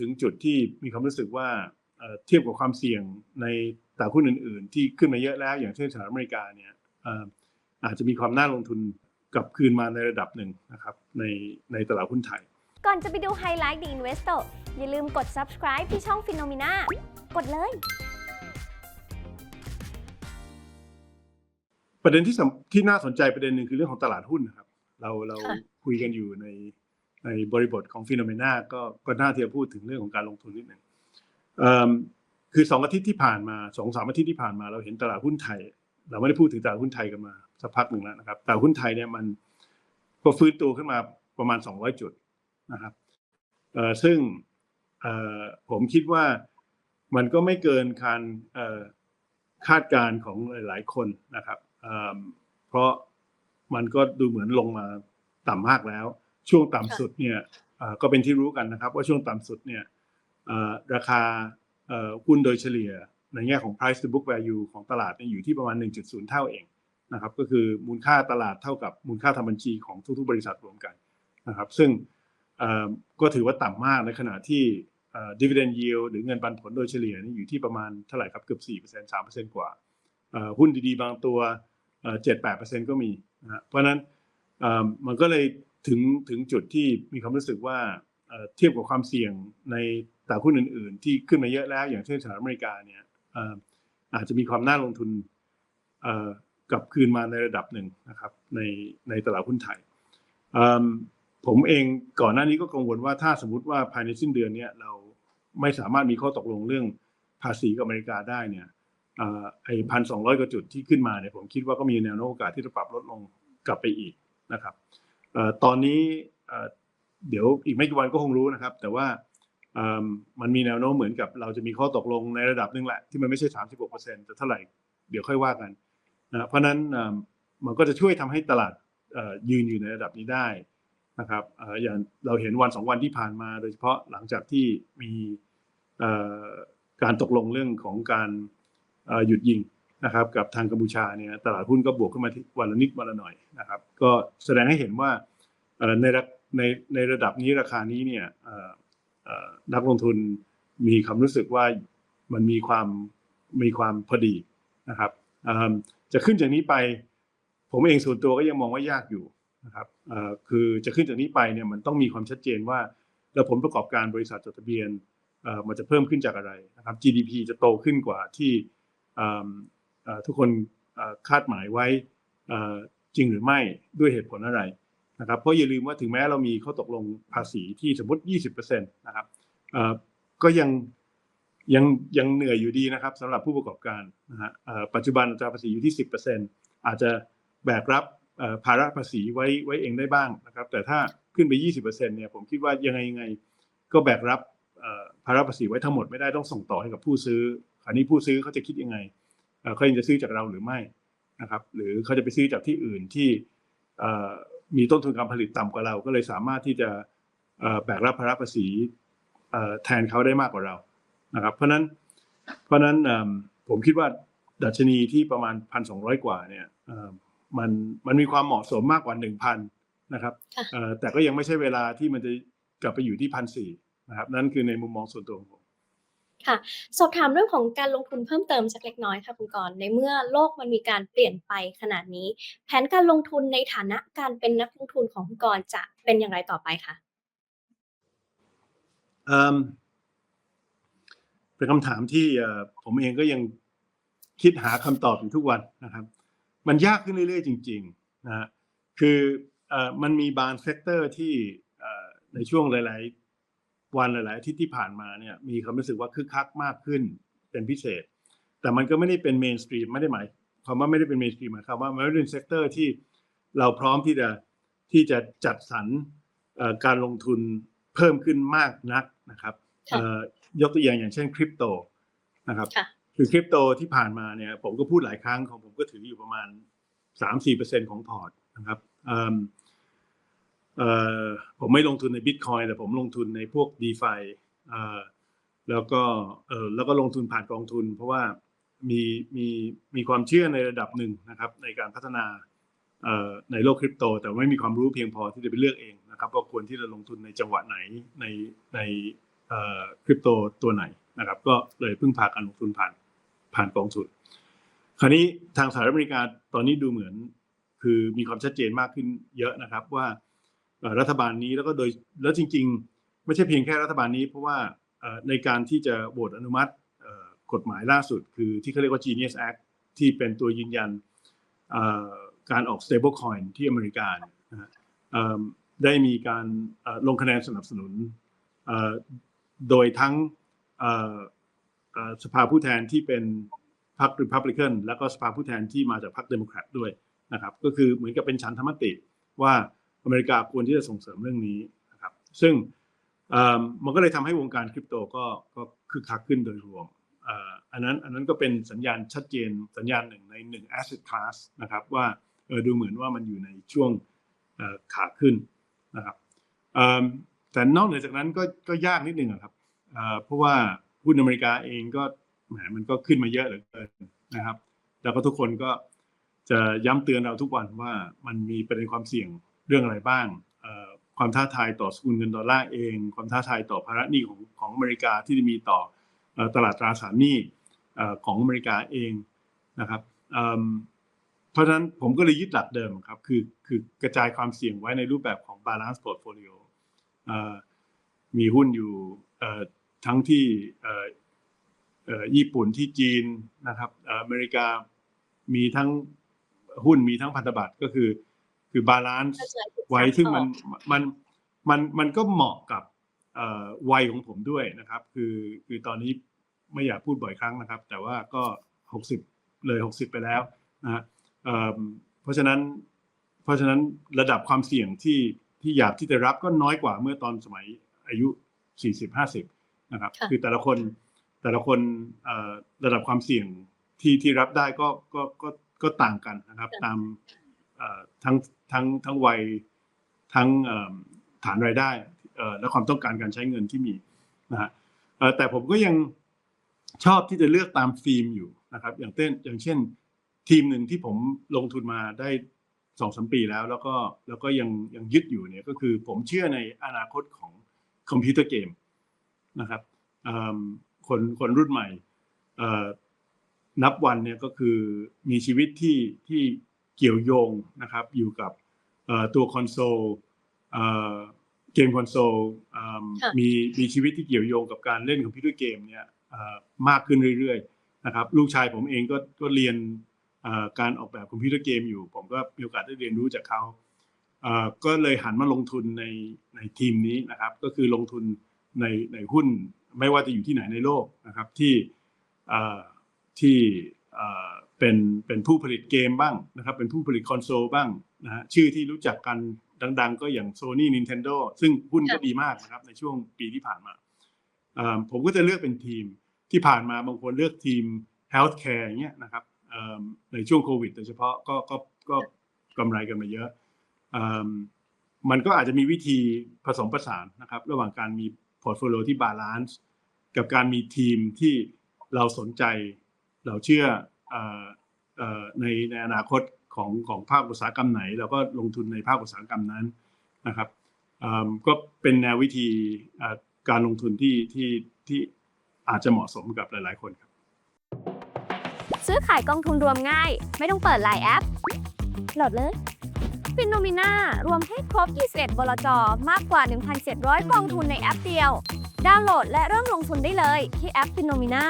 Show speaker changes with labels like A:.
A: ถึงจุดที่มีความรู้สึกว่าเอ่อเทียบกับความเสี่ยงในตลาดหุ้นอื่น ๆ ที่ขึ้นมาเยอะแล้ว อย่างเช่นสหรัฐอเมริกาเนี่ยเอ่ออาจจะมีความน่าลงทุนกลับคืนมาในระดับหนึ่งนะครับในในตลาดหุ้นไทย
B: ก่อนจะไปดูไฮไลท์ The Investor อย่าลืมกด subscribe ที่ช่อง Phenomena กดเลย
A: ประเด็นที่สำที่น่าสนใจประเด็นหนึ่งคือเรื่องของตลาดหุ้นนะครับ เราเรา
C: ค่ะ
A: คุยกันอยู่ใน ในบริบทของฟิโนเมนาก็ก็น่าที่จะพูดถึงเรื่องของการลงทุนนิดหนึ่งคือสองอาทิตย์ที่ผ่านมาสองสามอาทิตย์ที่ผ่านมาเราเห็นตลาดหุ้นไทย เราไม่ได้พูดถึงตลาดหุ้นไทยกันมาสักพักหนึ่งแล้วนะครับตลาดหุ้นไทยเนี่ยมันก็ฟื้นตัวขึ้นมาประมาณ 200 จุดนะครับซึ่งผมคิดว่ามันก็ไม่เกินการคาดการณ์ของหลาย ๆ คนนะครับเพราะมันก็ดูเหมือนลงมาต่ำมากแล้ว ช่วงต่ำสุดเนี่ยก็เป็นที่รู้กันนะครับ ว่าช่วงต่ำสุดเนี่ยราคาหุ้นโดยเฉลี่ยในแง่ของ price to book value ของตลาดนี่อยู่ที่ประมาณ 1.0 เท่าเองนะครับก็คือมูลค่าตลาดเท่ากับมูลค่าทางบัญชีของทุกๆ บริษัทรวมกันนะครับซึ่งก็ถือว่าต่ำมากในขณะที่ dividend yield หรือเงินปันผลโดยเฉลี่ยนี่อยู่ที่ประมาณเท่าไหร่ครับเกือบ 4% 3%กว่าหุ้นดีๆ บางตัว 7-8%ก็มีนะเพราะนั้นมันก็เลย ถึงถึงจุดที่มีความรู้สึกว่าเทียบกับความเสี่ยงในตลาดหุ้นอื่น ๆ ที่ขึ้นมาเยอะแล้ว อย่างเช่นสหรัฐอเมริกาเนี่ยอาจจะมีความน่าลงทุนกลับคืนมาในระดับหนึ่งนะครับในในตลาดหุ้นไทยผมเองก่อนหน้านี้ก็กังวลว่าถ้าสมมติว่าภายในสิ้นเดือนเนี้ยเราไม่สามารถมีข้อตกลงเรื่องภาษีกับอเมริกาได้เนี่ยไอ้พันสองร้อยกว่าจุดที่ขึ้นมาเนี่ยผมคิดว่าก็มีแนวโน้มโอกาสที่จะปรับลดลงกลับไปอีกนะครับ ตอนนี้เดี๋ยวอีกไม่กี่วันก็คงรู้นะครับ แต่ว่ามันมีแนวโน้มเหมือนกับเราจะมีข้อตกลงในระดับหนึ่งแหละ ที่มันไม่ใช่ 36%แต่เท่าไหร่เดี๋ยวค่อยว่ากันนะเพราะนั้นมันก็จะช่วยทำให้ตลาดยืนอยู่ในระดับนี้ได้นะครับอย่างเราเห็นวันสองวันที่ผ่านมา โดยเฉพาะหลังจากที่มีการตกลงเรื่องของการหยุดยิง นะครับกับทางกัมพูชาเนี่ยตลาดหุ้นก็บวกขึ้นมาวันละนิดวันละหน่อยนะครับ ก็แสดงให้เห็นว่าในระในในระดับนี้ราคานี้เนี่ยนักลงทุนมีความรู้สึกว่ามันมีความมีความพอดีนะครับจะขึ้นจากนี้ไป ผมเองส่วนตัวก็ยังมองว่ายากอยู่นะครับคือจะขึ้นจากนี้ไปเนี่ยมันต้องมีความชัดเจนว่า แล้วผลประกอบการบริษัทจดทะเบียนมันจะเพิ่มขึ้นจากอะไรนะครับ GDP จะโตขึ้นกว่าที่ ทุกคนคาดหมายไว้จริงหรือไม่ด้วยเหตุผลอะไรนะครับเพราะอย่าลืมว่าถึงแม้เรามีข้อตกลงภาษีที่สมมติ 20%นะครับก็ยังยังยังเหนื่อยอยู่ดีนะครับสำหรับผู้ประกอบการนะฮะปัจจุบันอัตราภาษีอยู่ที่ 10%อาจจะแบกรับภาระภาษีไว้ไว้เองได้บ้างนะครับ แต่ถ้าขึ้นไป 20%เนี่ยผมคิดว่ายังไงยังไงก็แบกรับภาระภาษีไว้ทั้งหมดไม่ได้ต้องส่งต่อให้กับผู้ซื้อคราวนี้ผู้ซื้อเขาจะคิดยังไง เอ่อเขายังจะซื้อจากเราหรือไม่นะครับ หรือเขาจะไปซื้อจากที่อื่นที่เอ่อมีต้นทุนการผลิตต่ำกว่าเรา ก็เลยสามารถที่จะเอ่อแบกรับภาระภาษีเอ่อแทนเขาได้มากกว่าเรานะครับ เพราะฉะนั้นเพราะฉะนั้นเอิ่มผมคิดว่าดัชนีที่ประมาณพันสองร้อยกว่าเนี่ยเอ่อมันมันมีความเหมาะสมมากกว่าหนึ่งพันนะครับ
C: ค่ะ
A: เอ่อแต่ก็ยังไม่ใช่เวลาที่มันจะกลับไปอยู่ที่พันสี่นะครับ นั่นคือในมุมมองส่วนตัวของผม
C: ค่ะ สอบถามเรื่องของการลงทุนเพิ่มเติมสักเล็กน้อยค่ะคุณกรณ์ในเมื่อโลกมันมีการเปลี่ยนไปขนาดนี้ แผนการลงทุนในฐานะการเป็นนักลงทุนของคุณกรณ์จะเป็นอย่างไรต่อไปคะ
A: เป็นคำถามที่ผมเองก็ยังคิดหาคำตอบอยู่ทุกวันนะครับ มันยากขึ้นเรื่อยๆ จริงๆนะคือมันมีบางเซกเตอร์ที่ในช่วงหลายๆ วันหลายๆอาทิตย์ที่ผ่านมาเนี่ยมีความรู้สึกว่าคึกคักมากขึ้นเป็นพิเศษ แต่มันก็ไม่ได้เป็นเมนสตรีมไม่ได้หมายความว่าไม่ได้เป็นเมนสตรีมหมายความว่ามันไม่ได้เป็นเซกเตอร์ที่เราพร้อมที่จะที่จะจัดสรรเอ่อการลงทุนเพิ่มขึ้นมากนักนะครับ
C: ค่ะ
A: เอ่อยกตัวอย่างอย่างเช่นคริปโตนะครับ
C: ค่ะ
A: คือคริปโตที่ผ่านมาเนี่ยผมก็พูดหลายครั้งของผมก็ถืออยู่ประมาณ 3-4%ของพอร์ตนะครับเอิ่มเอ่อ ผมไม่ลงทุนในบิตคอยแต่ผมลงทุนในพวก d e f i เอ่อแล้วก็เออแล้วก็ลงทุนผ่านกองทุน เพราะว่ามีมีมีความเชื่อในระดับหนึ่งนะครับ ในการพัฒนาในโลกคริปโต แต่ไม่มีความรู้เพียงพอที่จะไปเลือกเองนะครับว่าควรที่จะลงทุนในจังหวะไหนในในคริปโตตัวไหนนะครับ ก็เลยพึ่งพาการลงทุนผ่านผ่านกองทุน คราวนี้ทางสหรัฐอเมริกาตอนนี้ดูเหมือนคือมีความชัดเจนมากขึ้นเยอะนะครับว่า รัฐบาลนี้แล้วก็โดยแล้วจริง ๆ ไม่ใช่เพียงแค่รัฐบาลนี้ เพราะว่าในการที่จะโหวตอนุมัติกฎหมายล่าสุด คือที่เขาเรียกว่า Genius Act ที่เป็นตัวยืนยันการออก stable coin ที่อเมริกานะได้มีการลงคะแนนสนับสนุนโดยทั้งสภาผู้แทนที่เป็นพรรค Republican แล้วก็สภาผู้แทนที่มาจากพรรคเดโมแครตด้วยนะครับ ก็คือเหมือนกับเป็นฉันทามติว่า อเมริกาควรที่จะส่งเสริมเรื่องนี้นะครับ ซึ่งมันก็เลยทำให้วงการคริปโตก็ก็คึกคักขึ้นโดยรวมอันนั้นอันนั้นก็เป็นสัญญาณชัดเจนสัญญาณหนึ่งในหนึ่ง asset class นะครับว่าดูเหมือนว่ามันอยู่ในช่วงขาขึ้นนะครับแต่นอกเหนือจากนั้นก็ก็ยากนิดนึงครับเพราะว่าหุ้นอเมริกาเองก็แหมมันก็ขึ้นมาเยอะเหลือเกินนะครับแล้วก็ทุกคนก็จะย้ำเตือนเราทุกวันว่ามันมีประเด็นความเสี่ยง เรื่องอะไรบ้างความท้าทายต่อสกุลเงินดอลลาร์เอง ความท้าทายต่อภาระหนี้ของของอเมริกาที่จะมีต่อตลาดตราสารหนี้ของอเมริกาเองนะครับเพราะฉะนั้นผมก็เลยยึดหลักเดิมครับคือคือกระจายความเสี่ยงไว้ในรูปแบบของ balance portfolio เอ่อมีหุ้นอยู่ทั้งที่ญี่ปุ่นที่จีนนะครับอเมริกามีทั้งหุ้นมีทั้งพันธบัตรก็คือ คือบาลานซ์ไว้ซึ่งมันมันมันมันก็เหมาะกับเอ่อวัยของผมด้วยนะครับ คือคือตอนนี้ไม่อยากพูดบ่อยครั้งนะครับ แต่ว่าก็หกสิบเลยหกสิบไปแล้วนะฮะเอิ่มเพราะฉะนั้น เพราะฉะนั้นระดับความเสี่ยงที่ที่อยากที่จะรับก็น้อยกว่าเมื่อตอนสมัยอายุสี่สิบห้าสิบนะครับ
C: ค่ะ
A: คือแต่ละคนแต่ละคนเอ่อระดับความเสี่ยงที่ที่รับได้ก็ก็ก็ก็ต่างกันนะครับ ตามเอ่อทั้ง ทั้งทั้งวัยทั้งฐานรายได้และความต้องการการใช้เงินที่มีนะฮะแต่ผมก็ยังชอบที่จะเลือกตามธีมอยู่นะครับ อย่างเต้นอย่างเช่น ทีมหนึ่งที่ผมลงทุนมาได้สองสมปีแล้ว แล้วก็แล้วก็ยังยังยึดอยู่เนี่ยก็คือผมเชื่อในอนาคตของคอมพิวเตอร์เกมนะครับคนคนรุ่นใหม่นับวันเนี่ยก็คือมีชีวิตที่ที่ เกี่ยวโยงนะครับอยู่กับเอ่อตัวคอนโซลเอ่อเกมคอนโซลอืม
C: ค่ะ
A: มีมีชีวิตที่เกี่ยวโยงกับการเล่นคอมพิวเตอร์เกมเนี่ยเอ่อมากขึ้นเรื่อยๆนะครับลูกชายผมเองก็ก็เรียนเอ่อการออกแบบคอมพิวเตอร์เกมอยู่ ผมก็มีโอกาสได้เรียนรู้จากเขาเอ่อก็เลยหันมาลงทุนในในทีมนี้นะครับ ก็คือลงทุนในในหุ้นไม่ว่าจะอยู่ที่ไหนในโลกนะครับที่เอ่อที่ เป็นเป็นผู้ผลิตเกมบ้างนะครับ เป็นผู้ผลิตคอนโซลบ้างนะฮะชื่อที่รู้จักกันดัง ๆ ก็อย่าง Sony Nintendo ซึ่งหุ้นก็ดีมากนะครับในช่วงปีที่ผ่านมาผมก็จะเลือกเป็นทีมที่ผ่านมาบางคนเลือกทีม Healthcare อย่างเงี้ยนะครับในช่วงโควิดโดยเฉพาะก็ก็ก็กำไรกันมาเยอะมันก็อาจจะมีวิธีผสมผสานนะครับ ระหว่างการมีพอร์ตโฟลิโอที่บาลานซ์กับการมีทีมที่เราสนใจ เราเชื่อ ในในอนาคตของของภาคอุตสาหกรรมไหนเราก็ลงทุนในภาคอุตสาหกรรมนั้นนะครับก็เป็นแนววิธีการลงทุนที่ที่ที่อาจจะเหมาะสมกับหลาย ๆ คนครับ
B: ซื้อขายกองทุนรวมง่าย ไม่ต้องเปิดหลายแอปโหลดเลยฟินโนมิน่ารวมให้ครบ 21 บลจ มากกว่า 1,700 กองทุนในแอปเดียว ดาวน์โหลดและเริ่มลงทุนได้เลยที่แอปฟินโนมิน่า